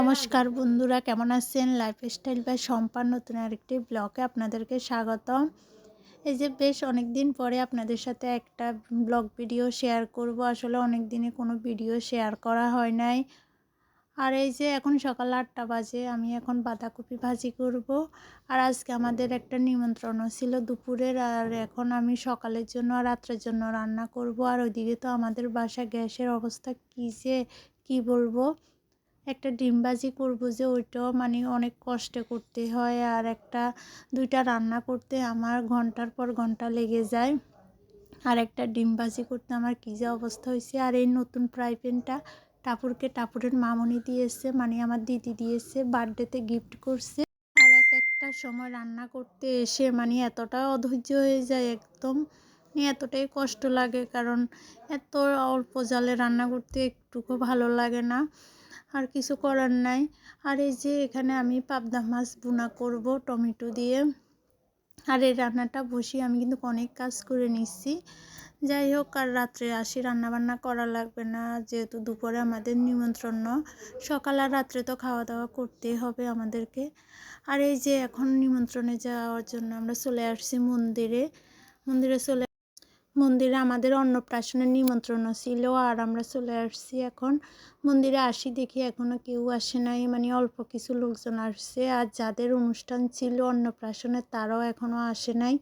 নমস্কার বন্ধুরা, কেমন আছেন? লাইফস্টাইল বা সম্পান নতুন আরেকটি ব্লগে আপনাদেরকে স্বাগতম। এই যে বেশ অনেক দিন পরে আপনাদের সাথে একটা ব্লগ ভিডিও শেয়ার করব। আসলে অনেক দিনে কোনো ভিডিও শেয়ার করা হয় নাই। আর এই যে এখন সকাল আটটা বাজে, আমি এখন বাঁধাকপি ভাজি করব। আর আজকে আমাদের একটা নিমন্ত্রণও ছিল দুপুরের, আর এখন আমি সকালের জন্য আর রাত্রের জন্য রান্না করব। আর ওইদিকে তো আমাদের বাসা গ্যাসের অবস্থা কী যে, কী বলব? একটা ডিমবাজি করব যে ওইটাও মানে অনেক কষ্টে করতে হয় আর একটা দুইটা রান্না করতে আমার ঘণ্টার পর ঘণ্টা লেগে যায়। আর একটা ডিমবাজি করতে আমার কী যে অবস্থা হয়েছে। আর এই নতুন ফ্রাই প্যানটা টাপুরকে টাপুরের মামনি দিয়েছে মানে আমার দিদি দিয়েছে, বার্থডেতে গিফট করছে। আর এক একটা সময় রান্না করতে এসে মানে এতটা অধৈর্য হয়ে যায় একদম। মানে এতটাই কষ্ট লাগে কারণ এত অল্প জালে রান্না করতে একটুকু ভালো লাগে না। আর কিছু করার নাই। আর এই যে এখানে আমি পাবদা মাছ বোনা করব টমেটো দিয়ে। আর এই রান্নাটা বসি আমি কিন্তু অনেক কাজ করে নিচ্ছি। যাই হোক, আর রাত্রে আসি, রান্নাবান্না করা লাগবে না, যেহেতু দুপুরে আমাদের নিমন্ত্রণ। সকাল আর রাত্রে তো খাওয়া দাওয়া করতেই হবে আমাদেরকে। আর এই যে এখন নিমন্ত্রণে যাওয়ার জন্য আমরা চলে আসছি মন্দিরে। মন্দিরে চলে মন্দিরে আমাদের অন্নপ্রাশনের নিমন্ত্রণ ছিল আর আমরা চলে আসছি এখন। মন্দিরে আসি দেখি এখনও কেউ আসে নাই মানে অল্প কিছু লোকজন আসছে আর যাদের অনুষ্ঠান ছিল অন্নপ্রাশনের তারাও এখনও আসে নাই।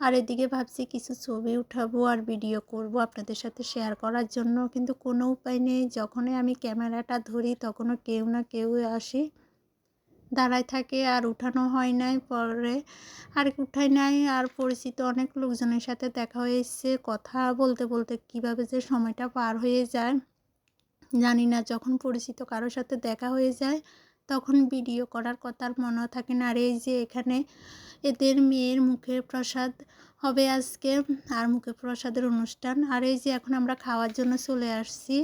আর এদিকে ভাবছি কিছু ছবি উঠাবো আর ভিডিও করব আপনাদের সাথে শেয়ার করার জন্য, কিন্তু কোনো উপায় নেই। যখনই আমি ক্যামেরাটা ধরি তখনও কেউ না কেউ আসে। দাঁড়ায় থাকে আর উঠানো হয় নাই পরে। আর উঠাই নাই, আর পরিচিত অনেক লোকজনের সাথে দেখা হয়েছে কথা বলতে বলতে কীভাবে যে সময়টা পার হয়ে যায়, জানি না। যখন পরিচিত কারোর সাথে দেখা হয়ে যায়, তখন ভিডিও করার কথা মনেও থাকে না। আর এই যে এখানে এদের মেয়ের মুখের প্রসাদ হবে আজকে, আর মুখে প্রসাদের অনুষ্ঠান। আর এই যে এখন আমরা খাওয়ার জন্য চলে আসছি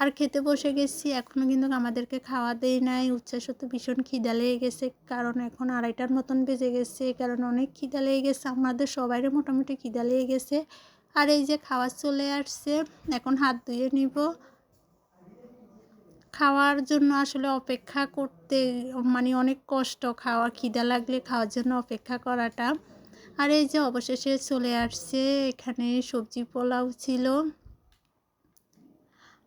আর খেতে বসে গেছি এখনও কিন্তু আমাদেরকে খাওয়া দেয় নাই। উচ্ছ্বাস তো ভীষণ খিদা লেগে গেছে, কারণ এখন আড়াইটার মতন বেজে গেছে, কারণ অনেক খিদা লেগে গেছে, আমাদের সবাইরে মোটামুটি খিদা লেগে গেছে। আর এই যে খাওয়া চলে আসছে, এখন হাত ধুয়ে নিব। খাওয়ার জন্য আসলে অপেক্ষা করতে মানে অনেক কষ্ট, খাওয়া খিদা লাগলে খাওয়ার জন্য অপেক্ষা করাটা। আর এই যে অবশেষে চলে আসছে, এখানে সবজি পোলাও ছিল।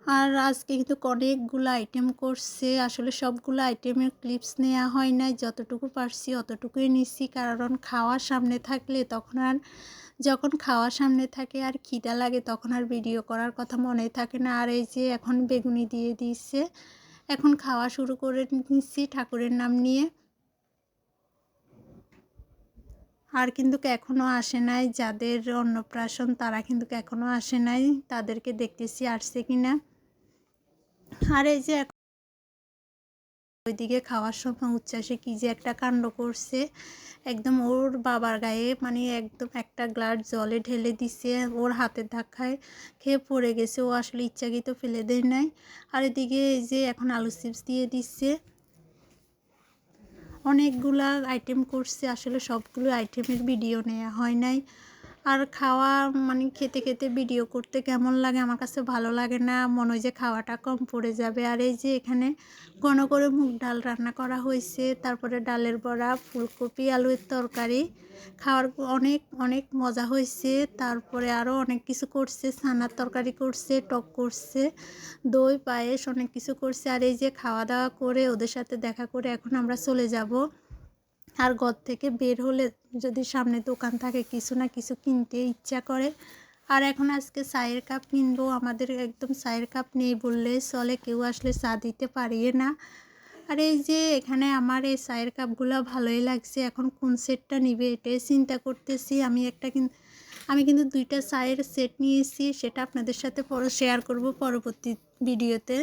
আর আজকে কিন্তু অনেকগুলো আইটেম করছে। আসলে সবগুলো আইটেমের ক্লিপস নেওয়া হয় নাই। যতটুকু পারছি অতটুকুই নিচ্ছি কারণ খাওয়ার সামনে থাকলে তখন আর, যখন খাওয়ার সামনে থাকে আর খিদা লাগে তখন আর ভিডিও করার কথা মনে থাকে না। আর এই যে এখন বেগুনি দিয়ে দিচ্ছে এখন খাওয়া শুরু করে নিচ্ছি ঠাকুরের নাম নিয়ে। আর কিন্তু এখনও আসে নাই। যাদের অন্নপ্রাশন তারা কিন্তু এখনও আসে নাই। তাদেরকে দেখতেছি আসছে কি না আর এই যে ওইদিকে খাওয়ার সময় উচ্ছ্বাসে কী যে একটা কাণ্ড করছে। একদম ওর বাবার গায়ে মানে একদম একটা গ্লাস জলে ঢেলে দিছে, ওর হাতের ধাক্কায় খেয়ে পড়ে গেছে। ও আসলে ইচ্ছাকৃত ফেলে দেয় নাই। আর এদিকে এই যে এখন আলু চিপস দিয়ে দিচ্ছে। অনেকগুলা আইটেম করছে। আসলে সবগুলো আইটেমের ভিডিও নেওয়া হয় নাই। আর খাওয়া মানে খেতে খেতে ভিডিও করতে কেমন লাগে? আমার কাছে ভালো লাগে না। মনে হয় যে খাওয়াটা কম পড়ে যাবে। আর এই যে এখানে ঘন করে মুগ ডাল রান্না করা হয়েছে। তারপরে ডালের বড়া, ফুলকপি, আলুর তরকারি। খাওয়ার অনেক অনেক মজা হয়েছে। তারপরে আরও অনেক কিছু করছে। ছানার তরকারি করছে, টক করছে, দই, পায়েস অনেক কিছু করছে। আর এই যে খাওয়া দাওয়া করে ওদের সাথে দেখা করে এখন আমরা চলে যাব। আর ঘর থেকে বের হলে যদি সামনে দোকান থাকে কিছু না কিছু কিনতে ইচ্ছা করে। আর এখন আজকে চায়ের কাপ কিনবো, আমাদের একদম চায়ের কাপ নেই বললে চলে, কেউ আসলে চা দিতে পারিয়ে না। আর এই যে এখানে আমার এই চায়ের কাপগুলো ভালোই লাগছে, এখন কোন সেটটা নিবে এটাই চিন্তা করতেছি। আমি একটা আমি কিন্তু দুইটা চায়ের সেট নিয়েছি, সেটা আপনাদের সাথে পরে শেয়ার করব পরবর্তী ভিডিওতে।